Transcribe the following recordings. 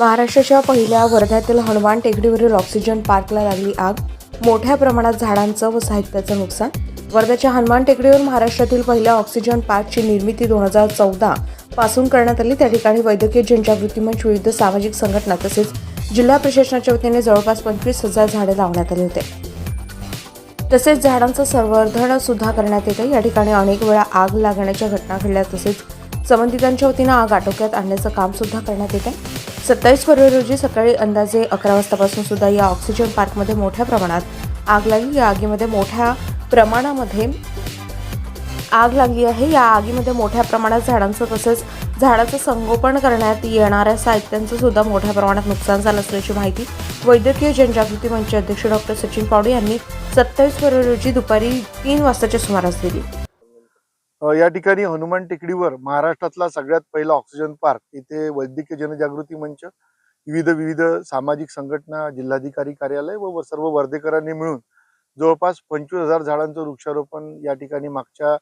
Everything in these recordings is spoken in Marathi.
महाराष्ट्राच्या पहिल्या वर्ध्यातील हनुमान टेकडीवरील ऑक्सिजन पार्कला लागली आग. मोठ्या प्रमाणात झाडांचं व साहित्याचं नुकसान. वर्ध्याच्या हनुमान टेकडीवर महाराष्ट्रातील पहिल्या ऑक्सिजन पार्कची निर्मिती दोन हजार चौदा पासून करण्यात आली. त्या ठिकाणी वैद्यकीय जनजागृती मंच विविध सामाजिक संघटना तसेच जिल्हा प्रशासनाच्या वतीने जवळपास पंचवीस हजार झाडे लावण्यात आली होते. तसेच झाडांचं संवर्धन सुद्धा करण्यात येते. या ठिकाणी अनेक वेळा आग लागण्याच्या घटना घडल्या तसेच संबंधितांच्या वतीनं आग आटोक्यात आणण्याचं काम सुद्धा करण्यात येते. सत्तावीस फरवरी रोजी सकाळी अंदाजे अकरा वाजतापासून सुद्धा या ऑक्सिजन पार्कमध्ये मोठ्या प्रमाणात आग लागली. या आगीमध्ये मोठ्या प्रमाणामध्ये आग लागली आहे. या आगीमध्ये मोठ्या प्रमाणात झाडांचं तसेच झाडाचं संगोपन करण्यात येणाऱ्या साहित्यांचं सुद्धा मोठ्या प्रमाणात नुकसान झालं असल्याची माहिती वैद्यकीय जनजागृती मंचचे अध्यक्ष डॉक्टर सचिन पावडे यांनी सत्तावीस फरवरी रोजी दुपारी तीन वाजताच्या सुमारास दिली. या ठिकाणी हनुमान टेकडीवर महाराष्ट्रातला सगळ्यात पहिला ऑक्सिजन पार्क इथे वैद्यकीय जनजागृती मंच विविध विविध सामाजिक संघटना जिल्हाधिकारी कार्यालय व सर्व वर्धेकरांनी मिळून जवळपास पंचवीस हजार झाडांचं वृक्षारोपण या ठिकाणी मागच्या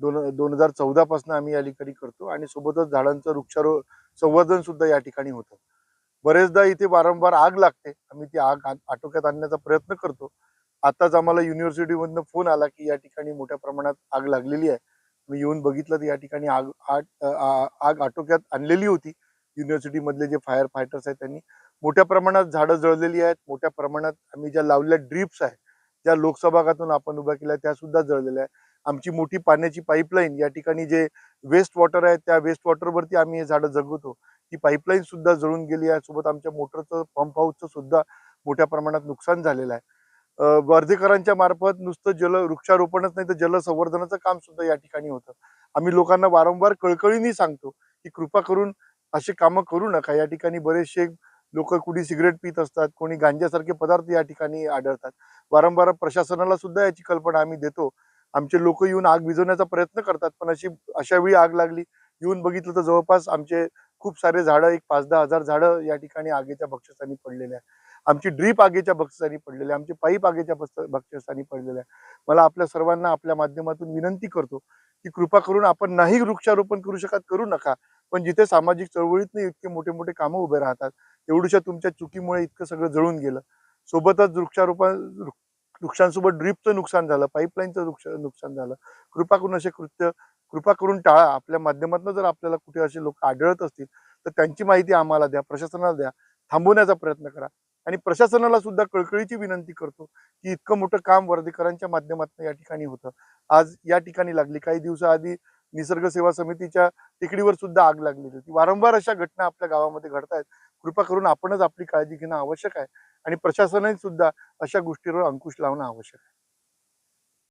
दोन दोन हजार चौदापासून आम्ही या ठिकाणी करतो आणि सोबतच झाडांचं वृक्षारो संवर्धन सुद्धा या ठिकाणी होतं. बरेचदा इथे वारंवार आग लागते. आम्ही ती आग आटोक्यात आणण्याचा प्रयत्न करतो. आताच आम्हाला युनिव्हर्सिटीमधनं फोन आला की या ठिकाणी मोठ्या प्रमाणात आग लागलेली आहे. मी येऊन बघितलं तर या ठिकाणी आग आग आ- आग आटोक्यात आणलेली होती. युनिव्हर्सिटीमधले जे फायर फायटर्स आहेत त्यांनी. मोठ्या प्रमाणात झाडं जळलेली आहेत. मोठ्या प्रमाणात आम्ही ज्या लावलेल्या ड्रिप्स आहेत ज्या लोकसभागातून आपण उभ्या केल्या त्या सुद्धा जळलेल्या आहेत. आमची मोठी पाण्याची पाईपलाईन या ठिकाणी जे वेस्ट वॉटर आहे त्या वेस्ट वॉटरवरती आम्ही हे झाडं जगवतो. ती पाईपलाईन सुद्धा जळून गेली आहे. सोबत आमच्या मोटरचं पंप हाऊसचं सुद्धा मोठ्या प्रमाणात नुकसान झालेलं आहे. वर्धेकरांच्या मार्फत नुसतं जल वृक्षारोपणच नाही तर जलसंवर्धनाचं काम सुद्धा या ठिकाणी होतं. आम्ही लोकांना वारंवार कळकळीने सांगतो की कृपा करून असे कामं करू नका. या ठिकाणी बरेचसे लोक कुणी सिगरेट पित असतात कोणी गांजासारखे पदार्थ या ठिकाणी आढळतात. वारंवार प्रशासनाला सुद्धा याची कल्पना आम्ही देतो. आमचे लोक येऊन आग विझवण्याचा प्रयत्न करतात पण अशी अशा वेळी आग लागली येऊन बघितलं तर जवळपास आमचे खूप सारे झाडं एक पाच दहा हजार झाडं या ठिकाणी आगीच्या बक्षस्थानी पडलेले आहे आमची ड्रीप आगीच्या बक्षस्थानी पडलेली आहे आमचे पाईप आगीच्या बक्ष- बक्षस्थानी पडलेले आहे. मला आपल्या सर्वांना आपल्या माध्यमातून विनंती करतो की कृपा करून आपण नाही वृक्षारोपण करू शकत करू नका. पण जिथे सामाजिक चळवळीतनं इतके मोठे मोठे कामं उभे राहतात एवढ्याशा तुमच्या चुकीमुळे इतकं सगळं जळून गेलं. सोबतच वृक्षारोपण वृक्षांसोबत ड्रीपचं नुकसान झालं पाईपलाईनचं वृक्ष नुकसान झालं. कृपा करून असे कृत्य कृपा करून टाळा. आपल्या माध्यमातून जर आपल्याला कुठे असे लोक आढळत असतील तर त्यांची माहिती आम्हाला द्या प्रशासनाला द्या. थांबवण्याचा प्रयत्न करा. आणि प्रशासनाला सुद्धा कळकळीची विनंती करतो की इतकं मोठं काम वर्धेकरांच्या माध्यमातून या ठिकाणी होतं. आज या ठिकाणी लागली. काही दिवसाआधी निसर्ग सेवा समितीच्या तिकडीवर सुद्धा आग लागली होती. वारंवार अशा घटना आपल्या गावामध्ये घडतायत. कृपा करून आपणच आपली काळजी घेणं आवश्यक आहे. आणि प्रशासनाने सुद्धा अशा गोष्टीवर अंकुश लावणं आवश्यक आहे.